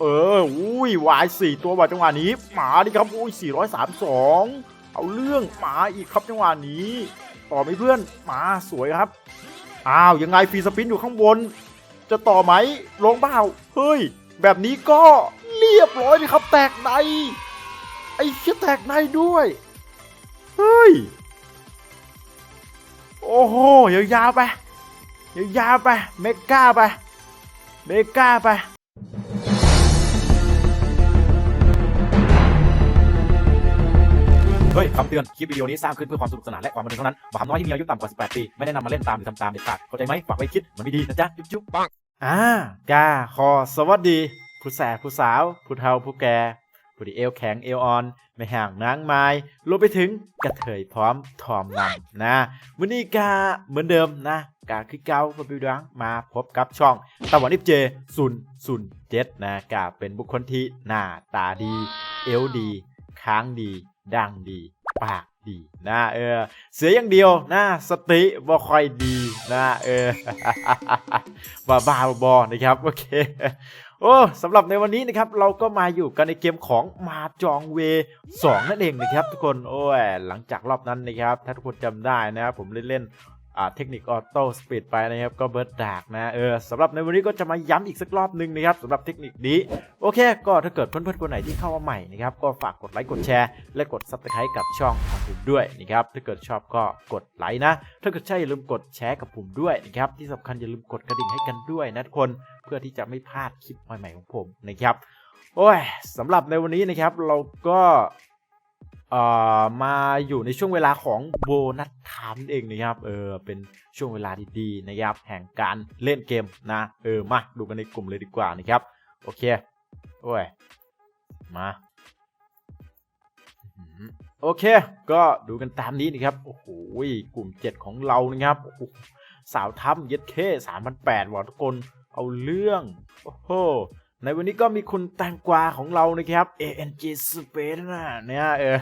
เออ อุ้ยวายสี่ตัวว่ะจังหวะนี้ หมาดิครับ อุ้ยสี่ร้อยสามสองเอาเรื่องหมาอีกครับจังหวะนี้ ต่อไหมเพื่อน หมาสวยครับ อ้าวยังไงฟีสปินอยู่ข้างบน จะต่อไหมลงเปล่าเฮ้ย แบบนี้ก็เรียบร้อยเลยครับ แตกในไอ้เชี่ยแตกในด้วย เฮ้ย โอ้โหยาวๆไปยาวๆไป เมกาไป เมกาไป เฮ้ยคำเตือน คลิปวิดีโอนี้สร้างขึ้นเพื่อความสนุกสนานและความบันเทิงเท่านั้นบ่าวน้อยที่มีอายุต่ำกว่า 18 ปี ไม่แนะนำมาเล่นตามหรือทำตามเด็ดขาด เข้าใจไหมฝากไว้คิด มันไม่ดีนะจ๊ะ จุ๊บจุ๊บปังอ่ากาคอสวัสดี ผู้แสบผู้สาว ผู้เฒ่าผู้แก่ ผู้ที่เอวแข็งเอวอ่อน ไม่ห่างนางไม้รวมไปถึงกระเทยพร้อมทอมนำนะวันนี้กาเหมือนเดิมนะกาคือเก้าพบิวดังมาพบกับช่องตะวันนิบเจซุนซุนเจ็ดนะกาเป็นบุคคลที่หน้าตาดี เอวดี ค้างดี ดังดี ปากดีนะเออ เสียอย่างเดียวนะสติบ่ค่อยดีนะเออบ้าบ้าบอนะครับโอเคโอ้สำหรับในวันนี้นะครับเราก็มาอยู่กันในเกมของมาจองเว2นั่นเองนะครับทุกคนโอ้ยหลังจากรอบนั้นนะครับถ้าทุกคนจำได้นะครับผมเล่นๆอ่า เทคนิคออโต้สปีดไปนะครับ ก็เบิร์ดดากนะเออสำหรับในวันนี้ก็จะมาย้ำอีกสักรอบหนึ่งนะครับสำหรับเทคนิคนี้ โอเค ก็ถ้าเกิดเพื่อนๆคนไหนที่เข้ามาใหม่นะครับ ก็ฝากกดไลค์กดแชร์ และกด subscribe กับช่องของผมด้วยนะครับ ถ้าเกิดชอบก็กดไลค์นะ ถ้าเกิดใช่อย่าลืมกดแชร์กับผมด้วยนะครับที่สำคัญอย่าลืมกดกระดิ่งให้กันด้วยนะทุกคนเพื่อที่จะไม่พลาดคลิปใหม่ๆของผมนะครับโอ้ยสำหรับในวันนี้นะครับเราก็ มาอยู่ในช่วงเวลาของโบนัสไทม์เองนะครับ เออ เป็นช่วงเวลาดีๆนะครับ แห่งการเล่นเกมนะ เออ มาดูกันในกลุ่มเลยดีกว่านะครับ โอเค โอ้ย มาโอเค ก็ดูกันตามนี้นะครับ โอ้โห กลุ่ม 7 ของเรานะครับ สาวถ้ำเย็ดเคสามพันแปดว่ะทุกคนเอาเรื่อง โอ้โห ในวันนี้ก็มีคุณแตงกวาของเรานะครับ ANG Space นะเนี่ยเออ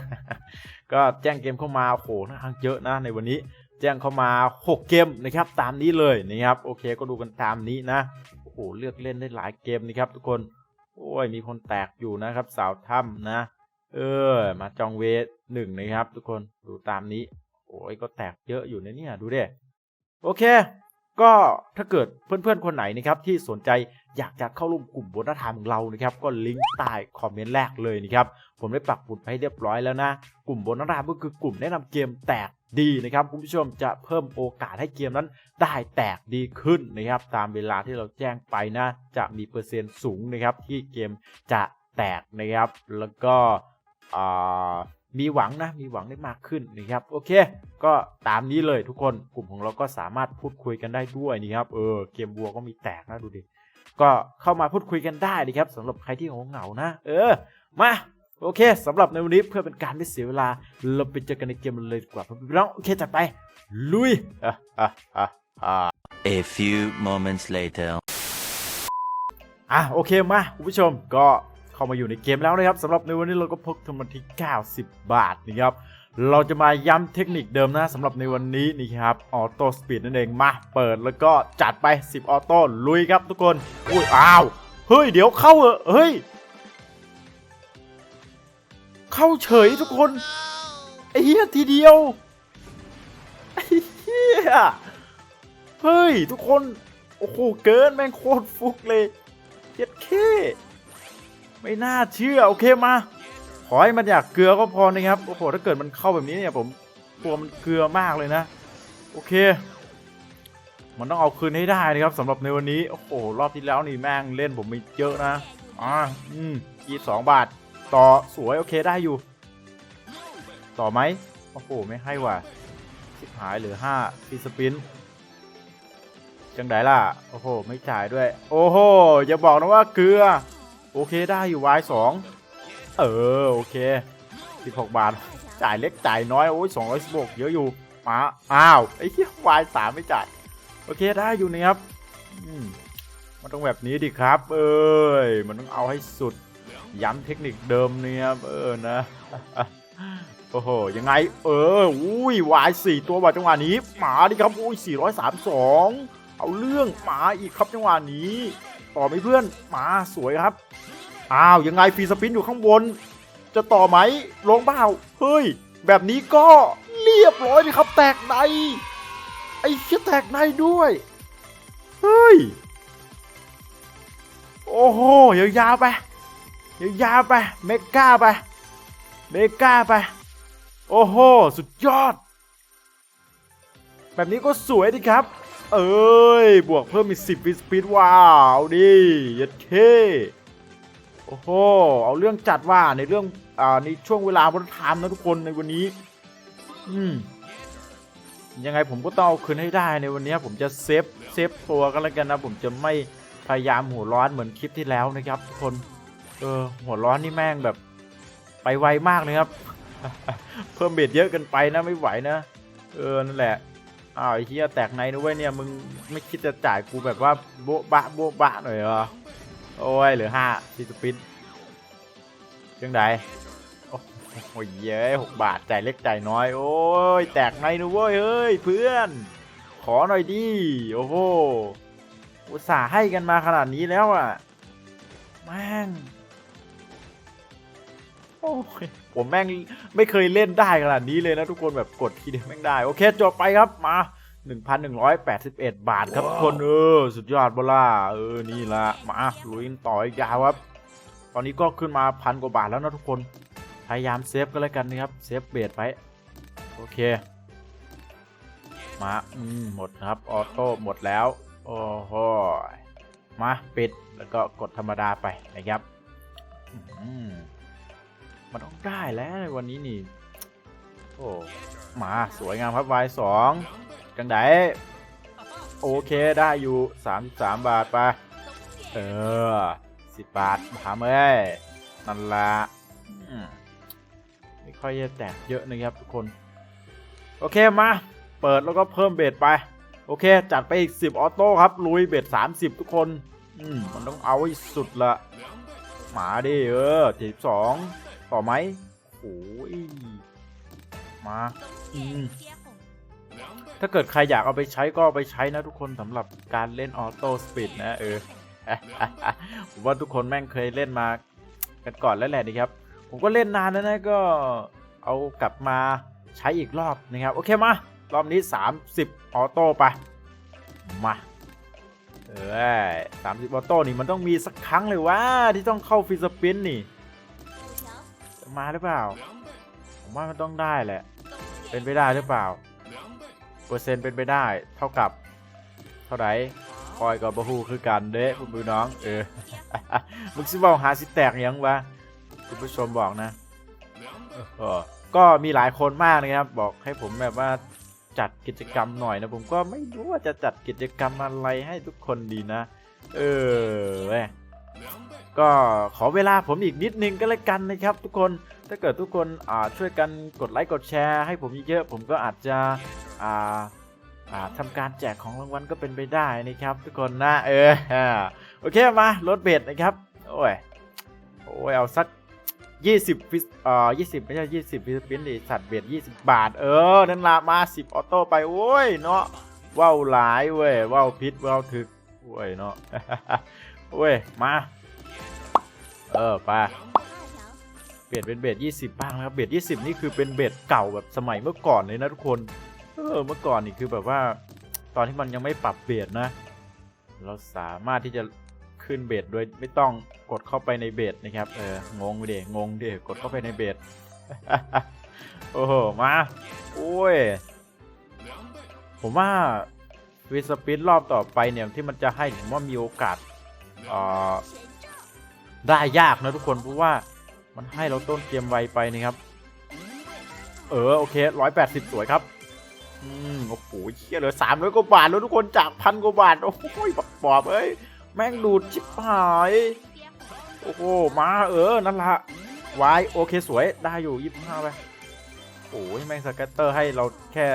ก็แจ้งเกมเข้ามาโอ้โหน่าเยอะนะในวันนี้แจ้งเข้ามา 6 เกมนะครับ ตามนี้เลยนะครับ โอเคก็ดูกันตามนี้นะ โอ้โหเลือกเล่นได้หลายเกมนะครับทุกคน โอ้ยมีคนแตกอยู่นะครับ สาวถ้ำนะ เออ มาจองเวทหนึ่งนะครับ ทุกคนดูตามนี้ โอ้ยก็แตกเยอะอยู่นะเนี่ยดูดิโอเค ก็ถ้าเกิดเพื่อนๆคนไหนนะครับที่สนใจอยากจะเข้าร่วมกลุ่มบนน้ำธรรมของเรานะครับก็ลิงก์ใต้คอมเมนต์แรกเลยนะครับผมได้ปักหมุดไปให้เรียบร้อยแล้วนะ กลุ่มบนน้ำธรรมก็คือกลุ่มแนะนำเกมแตกดีนะครับคุณผู้ชมจะเพิ่มโอกาสให้เกมนั้นได้แตกดีขึ้นนะครับ ตามเวลาที่เราแจ้งไปนะ จะมีเปอร์เซ็นต์สูงนะครับที่เกมจะแตกนะครับ แล้วก็อ่า มีหวังนะมีหวังได้มากขึ้นนะครับโอเค ก็ตามนี้เลยทุกคนกลุ่มของเราก็สามารถพูดคุยกันได้ด้วยนี่ครับเออเกมบัวก็มีแตกนะดูดิก็เข้ามาพูดคุยกันได้นะครับสำหรับใครที่เหงาๆนะ เออมาโอเคสำหรับในวันนี้เพื่อเป็นการไม่เสียเวลา เราไปเจอกันในเกมเลยดีกว่าพี่น้องโอเคจัดไปลุยอะอะอะอะ A few moments later. อะโอเคมาคุณผู้ชมก็ เข้ามาอยู่ในเกมแล้วนะครับสำหรับในวันนี้เราก็พกทุนมที่ 90 บาทนะครับเราจะมาย้ำเทคนิคเดิมนะสำหรับในวันนี้นี่ครับออโต้สปีดนั่นเองมาเปิดแล้วก็จัดไป 10 ออโต้ลุยครับทุกคนอุ้ยอ้าวเฮ้ยเดี๋ยวเข้าเหอเฮ้ย เข้าเฉยทุกคนไอ้เหี้ยทีเดียวไอ้เหี้ยเฮ้ยทุกคน โอ้โหเกินแม่งโคตรฟุกเลยเจ็ดเค ไม่น่าเชื่อโอเคมาขอให้มันอยากเกลือก็พอนะครับโอ้โหถ้าเกิดมันเข้าแบบนี้เนี่ยผมกลัวมันเกลือมากเลยนะ โอเค มันต้องเอาคืนให้ได้นะครับสำหรับในวันนี้โอ้โหรอบที่แล้วนี่แม่งเล่นผมมีเยอะนะอ่าอืมยี่สองบาท ต่อสวยโอเคได้อยู่ ต่อไหมโอ้โหไม่ให้ว่ะสิบหายเหลือห้าฟีสปินจังไดล่ะ โอ้โห ไม่จ่ายด้วย โอ้โห อย่าบอกนะว่าเกลือ โอเคได้อยู่วายสองเออโอเคสิบหกบาท จ่ายเล็กจ่ายน้อยโอ้ยสองร้อยสิบหกเยอะอยู่มาอ้าวไอ้เหี้ยวายสามไม่จ่ายโอเคได้อยู่นะครับอืมมันต้องแบบนี้ดิครับ เอ้ยมันต้องเอาให้สุด ย้ำเทคนิคเดิมเนี่ยครับเออนะโอ้โหยังไง เอออุ้ยวายสี่ตัวว่ะจังหวะนี้หมาดิครับอุ้ยสี่ร้อยสามสองเอาเรื่องหมาอีกครับจังหวะนี้ ต่อไหมเพื่อน มาสวยครับ อ้าวยังไงฟรีสปินอยู่ข้างบน จะต่อไหมลงเปล่าเฮ้ย แบบนี้ก็เรียบร้อยเลยครับ แตกใน ไอ้เชี่ยแตกในด้วย เฮ้ย โอ้โหยาวๆไปยาวๆไป เมก้าไป เมก้าไป โอ้โห สุดยอด แบบนี้ก็สวยดีครับ เอ้ย บวกเพิ่มอีกสิบวิสปีดว้าวดิยัดเคโอ้โห เอาเรื่องจัดว่าในเรื่อง อ่า ในช่วงเวลาวันไทม์นะทุกคนในวันนี้ อืม ยังไงผมก็ต้องเอาคืนให้ได้ในวันนี้ผมจะเซฟ เซฟตัวกันแล้วกันนะ ผมจะไม่พยายามหัวร้อนเหมือนคลิปที่แล้วนะครับทุกคน เออ หัวร้อนนี่แม่งแบบ ไปไวมากเลยครับ เพิ่มเบ็ดเยอะเกินไปนะไม่ไหวนะ เออ นั่นแหละ อ้าวไอ้เฮียแตกในนะเว้ยเนี่ยมึงไม่คิดจะจ่ายกูแบบว่าโบ๊ะบะโบ๊ะบะหน่อยเหรอโอ้ยเหลือห้าทีสปินยังไงโอ้โหเย้หกบาทจ่ายเล็กจ่ายน้อย โอ้ยแตกในนะเว้ยเฮ้ยเพื่อน ขอหน่อยดิโอ้โหอุตส่าห์ให้กันมาขนาดนี้แล้วอะแม่ง โอ้ยผมแม่งไม่เคยเล่นได้ขนาดนี้เลยนะทุกคนแบบกดทีเดียวแม่งได้ โอเคจบไปครับมา 1,181 บาทครับทุกคนเออสุดยอดบล่าเออนี่ละมาลุยกันต่ออีกยาวครับ ตอนนี้ก็ขึ้นมาพันกว่าบาทแล้วนะทุกคนพยายามเซฟก็แล้วกันนะครับเซฟเบสไปโอเค มาอืมหมดครับออโต้หมดแล้วโอ้โหมาปิดแล้วก็กดธรรมดาไปนะครับ อืม มันต้องได้แล้วในวันนี้นี่ โอ้มาสวยงามครับวายสองจังไดโอเคได้อยู่ 33 บาทไปเออ10บาทถามเอ้ยนั่นละไม่ค่อยจะแตกเยอะนะครับทุกคน โอเคมา เปิดแล้วก็เพิ่มเบสไป โอเค จัดไปอีก 10 ออโต้ครับ ลุยเบส30 ทุกคน อืมมันต้องเอาให้สุดละหมาดิเออ 72 ต่อไหมโอ้ยมาอืมถ้าเกิดใครอยากเอาไปใช้ก็เอาไปใช้นะทุกคนสำหรับการเล่นออโต้สปีดนะเออผมว่าทุกคนแม่งเคยเล่นมากันก่อนแล้วแหละนี่ครับ ผมก็เล่นนานแล้วนะก็เอากลับมาใช้อีกรอบนะครับ โอเคมารอบนี้ 30 ออโต้ไป มาเออสามสิบออโต้นี่มันต้องมีสักครั้งเลยว่าที่ต้องเข้าฟรีสปินนี่ มาหรือเปล่า ผมว่ามันต้องได้แหละ เป็นไปได้หรือเปล่า เปอร์เซ็นต์เป็นไปได้ เท่ากับ เท่าไหร่คอยกับบะฮูคือกันเด้คุณผู้น้อง เออ มึงซิบอกหาสิแตกยังวะ คุณผู้ชมบอกนะเออก็มีหลายคนมากนะครับ บอกให้ผมแบบว่าจัดกิจกรรมหน่อยนะ ผมก็ไม่รู้ว่าจะจัดกิจกรรมอะไรให้ทุกคนดีนะ เออเว้ย ก็ขอเวลาผมอีกนิดนึงก็แล้วกันนะครับ ทุกคนถ้าเกิดทุกคนช่วยกันกดไลค์กดแชร์ให้ผมเยอะๆผมก็อาจจะทำการแจกของรางวัลก็เป็นไปได้นะครับ ทุกคนนะเออโอเคมาลดเบสนะครับโอ้ยโอ้ยเอาสัก 20ฟิสเอ่อ20 ไม่ใช่ 20ฟิสปินดิสัตว์เบส20 บาท เออ นั่นละมา 10 ออโต้ไป โอ้ย เนาะว้าวหลายเว้ยว้าวพิษว้าวถึกโอ้ย เนาะโอ้ย มา เออไปเบสเป็นเบส20บ้างนะครับเบส20นี่คือเป็นเบสเก่าแบบสมัยเมื่อก่อนเลยนะทุกคนเออเมื่อก่อนนี่คือแบบว่า ตอนที่มันยังไม่ปรับเบสนะ เราสามารถที่จะขึ้นเบสโดยไม่ต้องกดเข้าไปในเบสนะครับเอองงเดงงเดกดเข้าไปในเบสโอ้โหมาโอ้ยผมว่าวีสปินรอบต่อไปเนี่ยที่มันจะให้ผมว่ามีโอกาสอ่อ ได้ยากนะทุกคนเพราะว่ามันให้เราต้นเกมไวไปนะครับ เออโอเคร้อยแปดสิบสวยครับ อืมโอ้โหเชี่ยเหลือสามร้อยกว่าบาทแล้วทุกคนจากพันกว่าบาท โอ้ยบอบเอ้ย แม่งดูดชิบหาย โอ้โหมาเออ นั่นละวายโอเคสวยได้อยู่ยี่สิบห้าไปโอ้ยแม่งสแกตเตอร์ให้เราแค่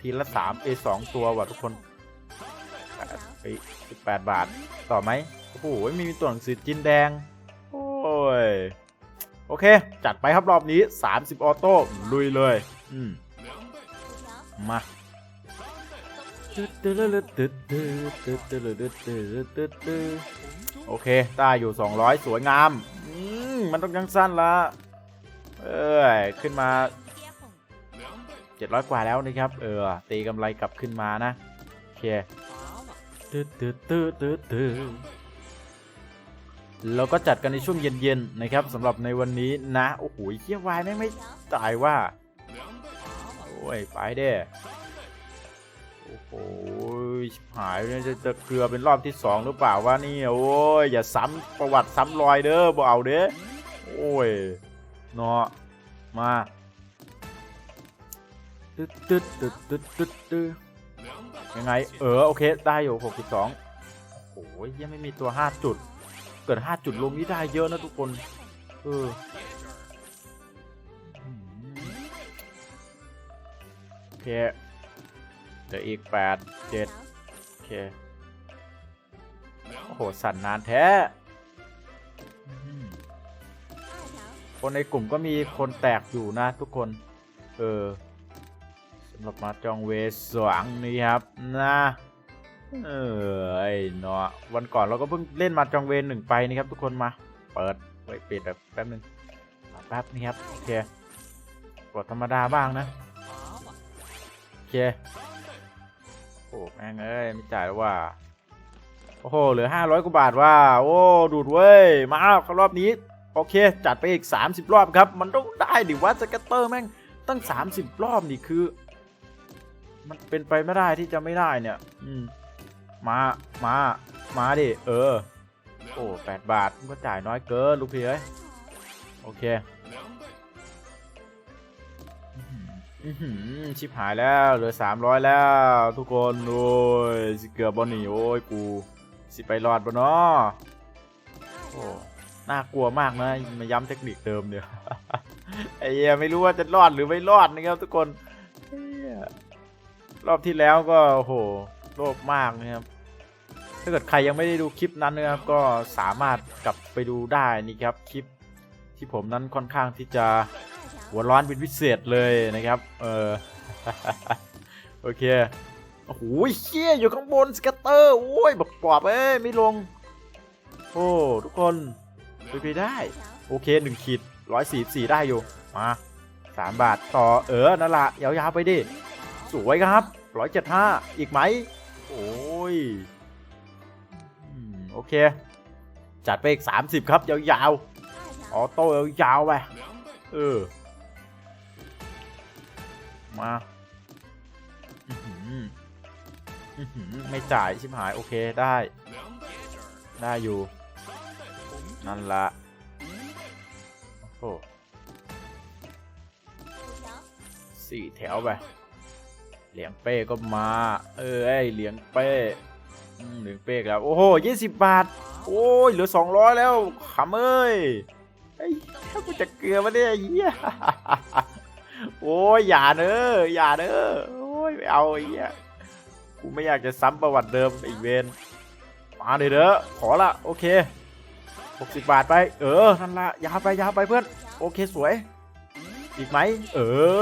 ทีละสามเอสองตัวว่ะทุกคนเฮ้สิบแปดบาท ต่อไหมโอ้โหมีตัวหนังสือจินแดง โอ้ย โอเค จัดไปครับรอบนี้ 30 ออโต้ลุยเลย อืม มาโอเคตาอยู่ 200 สวยงาม มันต้องยังสั้นละ เออขึ้นมา 700 กว่าแล้วนะครับ เออ ตีกำไรกลับขึ้นมานะ โอเคตืด เราก็จัดกันในช่วงเย็นๆนะครับสำหรับในวันนี้นะ โอ้โหเฮียวายแม่งไม่จ่ายว่า โอ้ยไปเด้โอ้โหหายเนี่ยจะจะเกลือเป็นรอบที่สองหรือเปล่าวะนี่โอ้ยอย่าซ้ำประวัติซ้ำรอยเด้อบ่เอาเด้อโอ้ยเนาะมาตึ๊ดตึ๊ดตึ๊ดตึ๊ดตึ๊ดตึ๊ดยังไง เออ โอเค ได้อยู่ 62 โอ้ยยังไม่มีตัว 5 จุด เกิด5จุดลงนี้ได้เยอะนะทุกคน เออโอเคเหลืออีก8 7โอเค โอ้โห สั่นนานแท้ คนในกลุ่มก็มีคนแตกอยู่นะทุกคน เออสำหรับมาจองเวสวงนี่ครับนะ เออไอ้เนาะวันก่อนเราก็เพิ่งเล่นมาจองเวนหนึ่งไปนี่ครับ ทุกคนมา เปิดไว้ปิดแบบแป๊บนึงแป๊บนี่ครับโอเคกดธรรมดาบ้างนะโอเคโอ้แม่งเอ้ยไม่จ่ายแล้วว่าโอ้โหเหลือ500กว่าบาทว่า โอ้ดูดเว้ยมาเข้ารอบนี้โอเค จัดไปอีก 30 รอบครับ มันต้องได้ดิว่าสเก็ตเตอร์แม่งตั้ง 30 รอบนี่คือ มันเป็นไปไม่ได้ที่จะไม่ได้เนี่ย อืม มามามาดิ เออ โอ้แปดบาทก็จ่ายน้อยเกินลูกพี่เอ้ย โอเคชิบหายแล้ว เหลือ300แล้ว ทุกคน โอ้ยสิเกือบบอนี่โอ้ยกู สิไปรอดบ่เนาะโอ้น่ากลัวมากนะ มาย้ำเทคนิคเดิมเนี่ยไอ้เหี้ยไม่รู้ว่าจะรอดหรือไม่รอดนะครับทุกคน รอบที่แล้วก็โอ้โห โลภมากนะครับ ถ้าเกิดใครยังไม่ได้ดูคลิปนั้นนะครับ ก็สามารถกลับไปดูได้นี่ครับคลิปที่ผมนั้นค่อนข้างที่จะหัวร้อนเป็นพิเศษเลยนะครับ เออ โอเค โอ้โหเชี่ยอยู่ข้างบนสเก็ตเตอร์ โอ้ยบอกปอบเอ้ยไม่ลง โอ้ทุกคนไปไปได้ โอเคหนึ่งขีดร้อยสี่สี่ได้อยู่ มาสามบาทต่อเออนั่นละยาวๆไปดิ สวยครับร้อยเจ็ดห้าอีกไหม โอ้ยโอเค จัดไปอีกสามสิบครับ ยาวๆ ออโต้ยาวๆไปเออ มาอื้อหืออื้อหือไม่จ่ายชิบหาย โอเคได้ ได้อยู่ นั่นละโอ้โหสี่แถวไป เหลียงเป้ก็มา เออไอยเหลียงเป้เหลียงเป้ครับ โอ้โหยี่สิบบาท โอ้ยเหลือสองร้อยแล้วขำเอ้ยไอ้ถ้ากูจะเกลือมาเนี่ยเหี้ยโอ้ยอย่าเนอะอย่าเนอะโอ้ยไม่เอาไอ้เหี้ยกูไม่อยากจะซ้ำประวัติเดิมอีกเวนมาเลยเด้อขอละโอเค60บาทไป เออนั่นละยาวไปยาวไปเพื่อน โอเคสวย อีกไหม เอ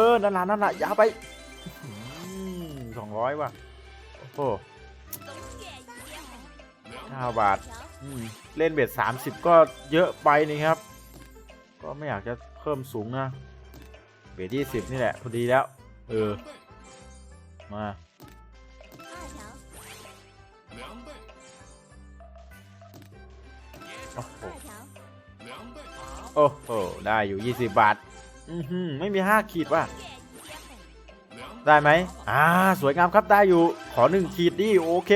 อนั่นละนั่นละยาวไป ร้อยว่ะ โอ้โหเก้าบาท เล่นเบ็ดสามสิบก็เยอะไปนี่ครับ ก็ไม่อยากจะเพิ่มสูงนะ เบ็ดยี่สิบนี่แหละ พอดีแล้ว เออ มาโอ้โหโอ้โห ได้อยู่ 20 บาท อือหือไม่มี 5 ขีดว่ะ ได้ไหมอ่า สวยงามครับได้อยู่ ขอหนึ่งขีดดิโอเค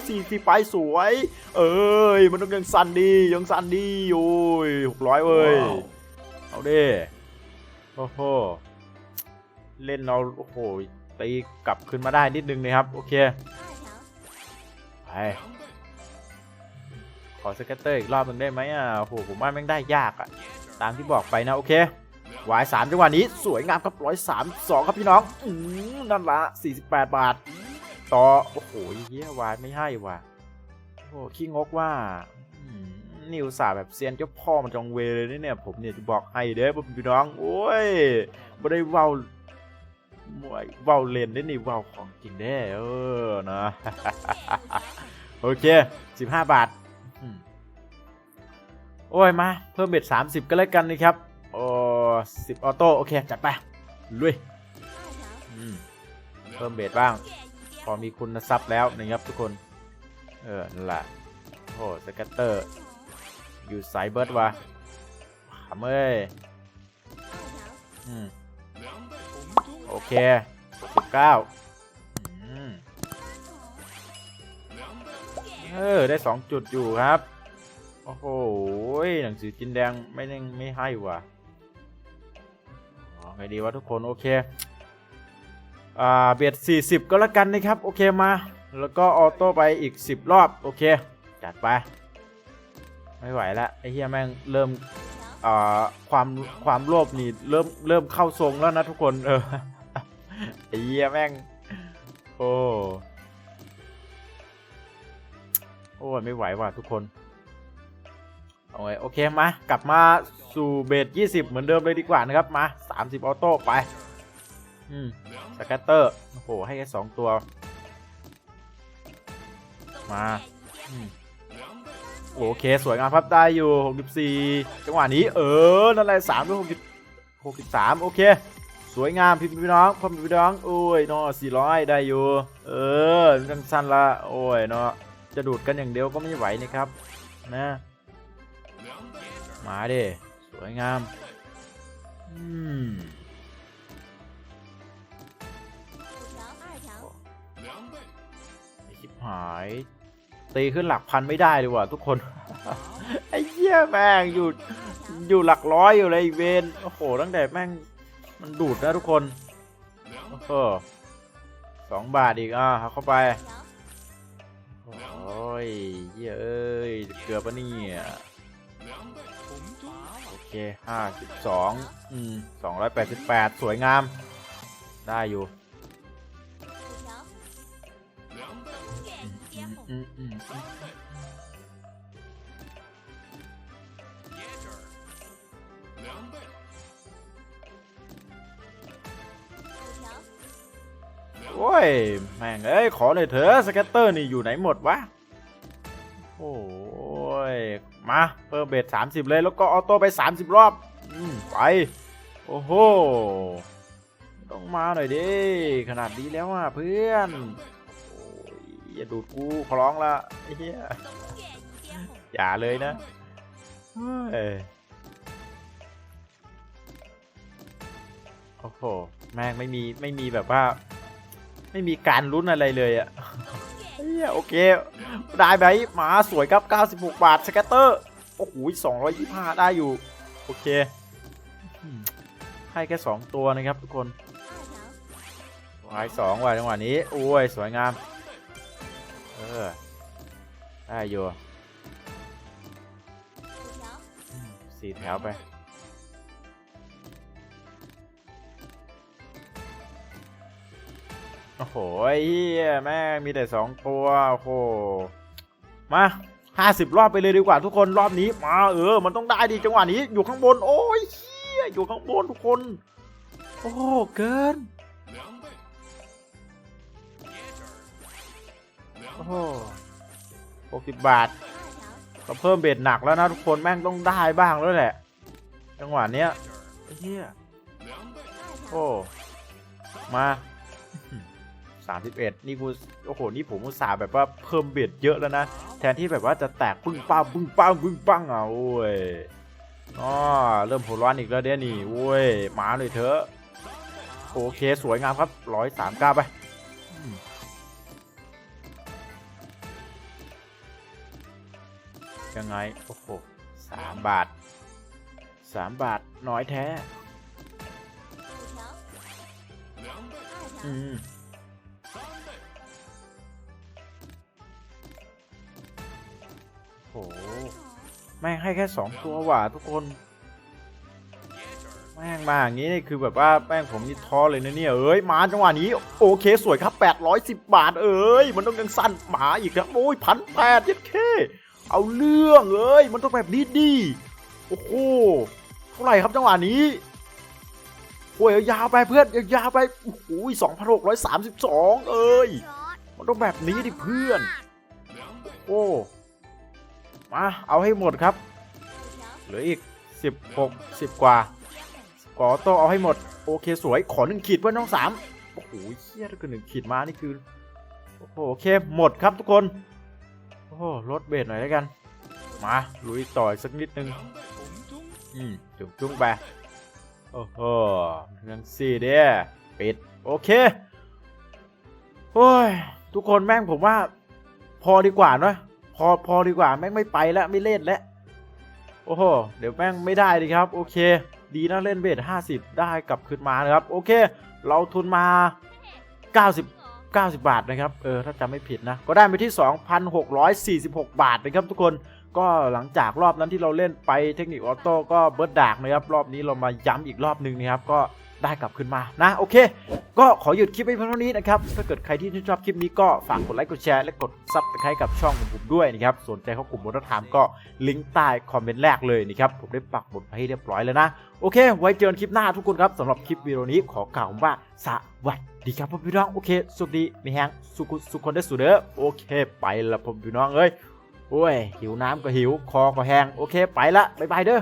540ไปสวย เอ้ย มันต้องยังสั่นดียังสั่นดีโอ้ย600เว้ย เอาดิโอ้โหเล่นเราโอ้โหตีกลับขึ้นมาได้นิดนึงนะครับ โอเคไปขอสเก็ตเตอร์อีกรอบหนึงได้ไหมอะโอ้โหผมว่าแม่งได้ยากอะ ตามที่บอกไปนะ โอเค วายสามจังหวะนี้สวยงามครับร้อยสามสองครับพี่น้องอืมนั่นละสี่สิบแปดบาท ต่อ โอ้โหเยี่ยวายไม่ให้ว่ะโอ้ขี้งกว่านิวสาแบบเซียนเจ้าพ่อมันจองเวเลยเนี่ย ผมเนี่ยจะบอกให้เด้อพี่น้อง โอ้ยไม่ได้เว้ามวยเว้าเล่นได้นี่เว้าของจริงแด้เออนะโอเคสิบห้าบาท โอ้ยมา เพิ่มเบ็ด30 ก็แล้วกันนะครับ สิบออโต้โอเค จัดไปลุยเพิ่มเบ็ดบ้าง พอมีคุณทรัพย์แล้วนะครับทุกคน เออ นั่นแหละโอ้สกัตเตอร์ อยู่สายเบิร์ดวะขำเอ้ยอืมโอเคสิบเก้าอืมเออ ได้สองจุดอยู่ครับ โอ้โห หนังสือจินแดงไม่ได้ไม่ให้ว่ะ ไงดีวะทุกคนโอเคอ่าเบียด 40 ก็แล้วกันนะครับโอเคมา แล้วก็ออโต้ไปอีก 10 รอบโอเค จัดไป ไม่ไหวละไอ้เฮียแม่งเริ่มอ่าความความโลภนี่เริ่มเริ่มเข้าทรงแล้วนะทุกคนเออไอ้เฮียแม่งโอ้โอ้ไม่ไหวว่ะทุกคนเอาไงโอเคมากลับมา สู่เบส20 เหมือนเดิมเลยดีกว่านะครับ มา 30 ออโต้ไป อืมสแกตเตอร์ โอ้โห ให้แค่สองตัว มาโอเค สวยงามครับได้อยู่ 64 จังหวะนี้ เออ นั่นแหละ3ด้วย60 63 โอเค สวยงามพี่พี่น้องพ่อพี่น้อง โอ้ยเนาะ400 ได้อยู่ เออสั้นๆละ โอ้ยเนาะจะดูดกันอย่างเดียวก็ไม่ไหวนะครับ นะ มาดิ วยงามอืมไอ้ชิบหาย ตีขึ้นหลักพันไม่ได้เลยว่ะทุกคน ไอ้เหี้ยแม่งอยู่อยู่หลักร้อยอยู่เลยไอ้เวนโอ้โหตั้งแต่แม่งมันดูดนะทุกคนโอ้โหสองบาทอีกอะเอาเข้าไปโอ้ยเหี้ยเอ้ยเกือบปะเนี่ยโอ เคห้าสิบสองอืมสองร้อยแปดสิบแปดสวยงาม ได้อยู่อืมอืมโอ้ย แม่ง เอ้ย ขอหน่อยเถอะสแกตเตอร์นี่อยู่ไหนหมดวะ โอ้ย มาเพิ่มเบส30เลยแล้วก็ออโต้ไป30รอบอืมไป โอ้โห ต้องมาหน่อยดิขนาดนี้แล้วอะเพื่อนอย่าดูดกูขอร้องละไอ้เหี้ยอย่าเลยนะโอ้โห แม่งไม่มีไม่มีแบบว่า ไม่มีการลุ้นอะไรเลยอะ เฮียโอเค ได้ไหมมาสวยครับ 96 บาทสแกตเตอร์ โอ้โห225 ได้อยู่ โอเค ให้แค่ 2 ตัวนะครับทุกคนวายสองว่ะจังหวะนี้ โอ้ย สวยงาม เออ ได้อยู่สี่แถวไป โอ้โหเฮียแม่งมีแต่สองตัวโอ้โหมาห้าสิบรอบไปเลยดีกว่าทุกคนรอบนี้มาเออ มันต้องได้ดีจังหวะนี้อยู่ข้างบน โอ้ยเฮียอยู่ข้างบนทุกคน โอ้เกินโอ้หกสิบบาทก็เพิ่มเบ็ดหนักแล้วนะทุกคนแม่งต้องได้บ้างแล้วแหละ จังหวะเนี้ยเฮียโอ้มา สามสิบเอ็ดนี่กูโอ้โหนี่ผมอุตส่าห์แบบว่าเพิ่มเบ็ดเยอะแล้วนะ แทนที่แบบว่าจะแตกปึ้งป้างปึ้งป้างปึ้งปังอะโอ้ยอ๋อเริ่มหัวร้อนอีกแล้วเดี๋ยนี่โว้ยมาเลยเถอะโอเคสวยงามครับร้อยสามเก้าไปยังไง โอ้โหสามบาทสามบาทน้อยแท้ อืม โห แม่งให้แค่สองตัวว่ะทุกคน แม่งมาอย่างนี้นี่คือแบบว่าแม่งผมนี่ท้อเลยนะเนี่ยเอ้ยมาจังหวะนี้ โอเคสวยครับ 810 บาทเอ้ยมันต้องยังสั้นหมาอีกครับโอ้ยพันแปดยัดเคเอาเรื่องเอ้ยมันต้องแบบนี้ดีโอ้โหเท่าไหร่ครับจังหวะนี้โอ้ยยาวไปเพื่อนยาวไปโอ้โห2,632เอ้ยมันต้องแบบนี้ดิเพื่อน โอ้ มาเอาให้หมดครับ เหลืออีก 16 10 กว่ากอโตเอาให้หมด โอเคสวยขอหนึ่งขีดเพื่อนน้องสามโอ้โหเชี่ยถ้าเกิดหนึ่งขีดมานี่คือโอ้โหโอเคหมดครับทุกคนโอ้โหลดเบสหน่อยแล้วกัน มาลุยต่ออีกสักนิดนึงอืมจุ่มจุ้งไปโอ้โหยังสี่เด้ปิดโอเคโอ้ยทุกคนแม่งผมว่าพอดีกว่าเนอะ อพอดีกว่าแม่งไม่ไปแล้วไม่เล่นแล้วโอ้โหเดี๋ยวแม่งไม่ได้ดีครับ โอเค ดีนะเล่นเบส50ได้กลับคืนมานะครับ โอเค เราทุนมา90 90 บาทนะครับ เออ ถ้าจำไม่ผิดนะ ก็ได้ไปที่ 2,646 บาทนะครับทุกคน ก็หลังจากรอบนั้นที่เราเล่นไปเทคนิคออโต้ก็เบิร์ดดากนะครับ รอบนี้เรามาย้ำอีกรอบหนึงนะครับ ก็ ได้กลับคืนมานะโอเค ก็ขอหยุดคลิปไปเพียงเท่านี้นะครับถ้าเกิดใครที่ชื่นชอบคลิปนี้ก็ฝากกดไลค์กดแชร์และกดซับสไครต์กับช่องของผมด้วยนะครับสนใจเข้ากลุ่มมรธรรมก็ลิงก์ใต้คอมเมนต์แรกเลยนะครับผมได้ปักหมุดไปให้เรียบร้อยแล้วนะโอเค ไว้เจอกันคลิปหน้าทุกคนครับสำหรับคลิปวิดีโอนี้ขอกล่าวว่าสวัสดีครับพี่น้องโอเคสุขดีมีแฮงสุขสุขคนได้สุดเด้อโอเค ไปละพ่อพี่น้องเอ้ยโอ้ยหิวน้ำก็หิวคอก็แห้งโอเค ไปละบ๊ายบายเด้อ